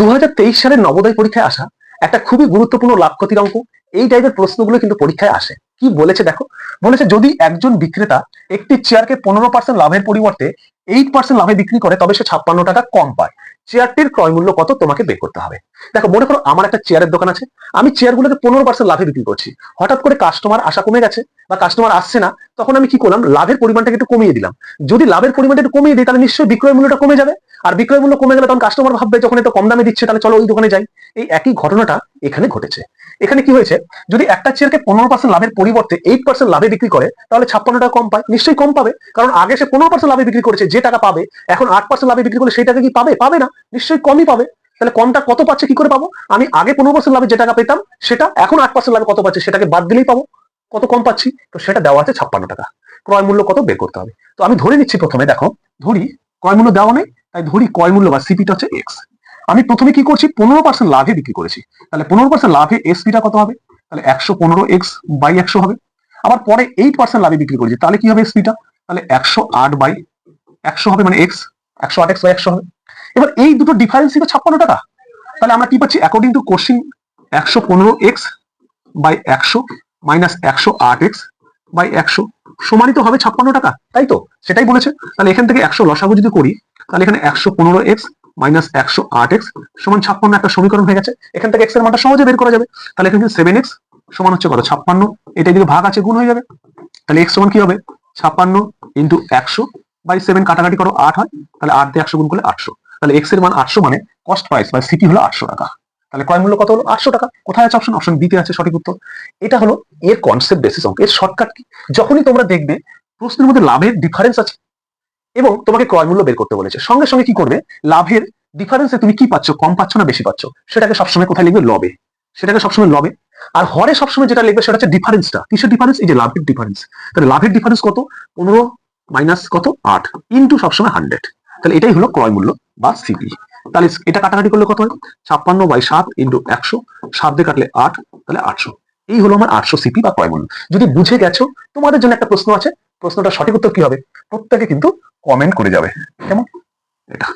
দু হাজার তেইশ সালের নবোদয় পরীক্ষায় আসা একটা খুবই গুরুত্বপূর্ণ লাভ ক্ষতির অঙ্ক, এই টাইপের প্রশ্নগুলো কিন্তু পরীক্ষায় আসে। কি বলেছে দেখো? বলেছে যদি একজন বিক্রেতা একটি চেয়ারকে পনেরো পার্সেন্ট লাভের পরিবর্তে এইট পার্সেন্ট লাভে বিক্রি করে, তবে সে ছাপ্পান্ন টাকা কম পায়। চেয়ারটির ক্রয় মূল্য কত? তোমাকে বের করতে হবে। দেখো, মনে করো আমার একটা চেয়ারের দোকান আছে, আমি চেয়ারগুলোকে পনেরো পার্সেন্ট লাভে বিক্রি করছি। হঠাৎ করে কাস্টমার আসা কমে গেছে বা কাস্টমার আসছে না, তখন আমি কি করলাম? লাভের পরিমাণটাকে একটু কমিয়ে দিলাম। যদি লাভের পরিমাণটা একটু কমিয়ে দিই, তাহলে নিশ্চয়ই বিক্রয় মূল্যটা কমে যাবে। আর বিক্রয় মূল্য কমে গেলে তখন কাস্টমার ভাববে যখন এটা কম দামে দিচ্ছে, তাহলে চলো ওই দোকানে যাই। এই একই ঘটনাটা এখানে ঘটেছে। এখানে কি হয়েছে? যদি একটা চেয়ারকে পনেরো পার্সেন্ট লাভের পরিবর্তে এইট পার্সেন্ট লাভে বিক্রি করে, তাহলে ছাপ্পান্ন টাকা কম পায়। নিশ্চয়ই কম পাবে। কারণ আগে সে পনেরো পার্সেন্ট লাভে বিক্রি করেছে, যে টাকা পাবে, এখন আট পার্সেন্ট লাভে বিক্রি করলে সেই টাকা কি পাবে? পাবে না। নিশ্চয়ই কমই পাবে। তাহলে কমটা কত পাচ্ছে, কি করে পাবো? আমি আগে পনেরো পার্সেন্ট লাভে যে টাকা পেতাম, সেটা এখন আট পার্সেন্ট লাভে কত পাচ্ছে, সেটাকে বাদ দিলেই পাবো। কত কম পাচ্ছি? তো সেটা দেওয়া আছে ছাপ্পান্ন টাকা। ক্রয় মূল্য কত বের করতে হবে। তো আমি ধরে নিচ্ছি প্রথমে, দেখো, ধরি, ক্রয় মূল্য দেওয়া নেই। তাই ধরি ক্রয় মূল্য বা সিপিটা হচ্ছে এক্স আমি প্রথমে কি করছি? পনেরো পার্সেন্ট লাভে বিক্রি করেছি। তাহলে পনেরো পার্সেন্ট লাভে এসপিটা কত হবে? তাহলে একশো পনেরো এক্স বাই একশো হবে। আবার পরে এইট পার্সেন্ট লাভে বিক্রি করেছি। তাহলে কি হবে এসপিটা তাহলে একশো আট বাই একশো হবে মানে এক্স একশো আট এক্স বাই একশো হবে। এবার এই দুটো ডিফারেন্স ছিল ছাপ্পান্ন টাকা। তাহলে আমরা কি পাচ্ছি? অ্যাকর্ডিং টু কোশ্চিন একশো পনেরো এক্স বাই একশো মাইনাস একশো আট এক্স বাই একশো সমানিত হবে ছাপ্পান্ন টাকা। তাই তো? সেটাই বলেছে। তাহলে এখান থেকে একশো লসাগু যদি করি তাহলে এখানে একশো পনেরো এক্স মাইনাস একশো আট এক্স সমান ছাপ্পান্ন একটা সমীকরণ হয়ে গেছে। এখান থেকে এক্সের মানটা সহজে বের করা যাবে। তাহলে এখানে সেভেন এক্স সমান হচ্ছে কত? ছাপ্পান্ন। এটা এদিকে ভাগ আছে, গুণ হয়ে যাবে। তাহলে এক্স সমান কি হবে? ছাপ্পান্ন ইন্টু একশো বাই সেভেন কাটাকাটি করো, আট হয়। তাহলে আট দিয়ে একশো গুণ করলে আটশো। তাহলে এক্সের মান আটশো মানে কস্ট প্রাইস বা সিটি হলো আটশো টাকা। তাহলে ক্রয় মূল্য কত হলো? আটশো টাকা। কোথায় আছে অপশন অপশন বিতে আছে সঠিক উত্তর। এটা হলো এর কনসেপ্ট বেসিস অঙ্ক। এর শর্টকাট কি? যখনই তোমরা দেখবে, প্রশ্নের মধ্যে লাভের ডিফারেন্স আছে। এবং তোমাকে ক্রয় মূল্য বের করতে বলেছে। সঙ্গে সঙ্গে কি করবে? লাভের ডিফারেন্সে তুমি কি পাচ্ছ? কম পাচ্ছ না বেশি পাচ্ছ? সেটাকে সবসময় কোথায় লিখবে? লবে। সেটাকে সবসময় লবে। আর হরে সবসময় যেটা লিখবে সেটা হচ্ছে ডিফারেন্সটা কিসের ডিফারেন্স এই যে লাভের ডিফারেন্স তাহলে লাভের ডিফারেন্স কত? পনেরো মাইনাস কত? আট। ইন্টু সবসময় হান্ড্রেড তাহলে এটাই হলো ক্রয় মূল্য বা সিপি তাহলে এটা কাটাকাটি করলে কত হয়? ছাপ্পান্ন বাই সাত ইন্টু একশো। সাত দিয়ে কাটলে আট, তাহলে আটশো। এই হলো আমার আটশো সিপি বা ক্রয় মূল্য। যদি বুঝে গেছো, তোমাদের জন্য একটা প্রশ্ন আছে। প্রশ্নটা সঠিক উত্তর কি হবে? প্রত্যেকে কিন্তু কমেন্ট করে যাবে। কেমন? এটা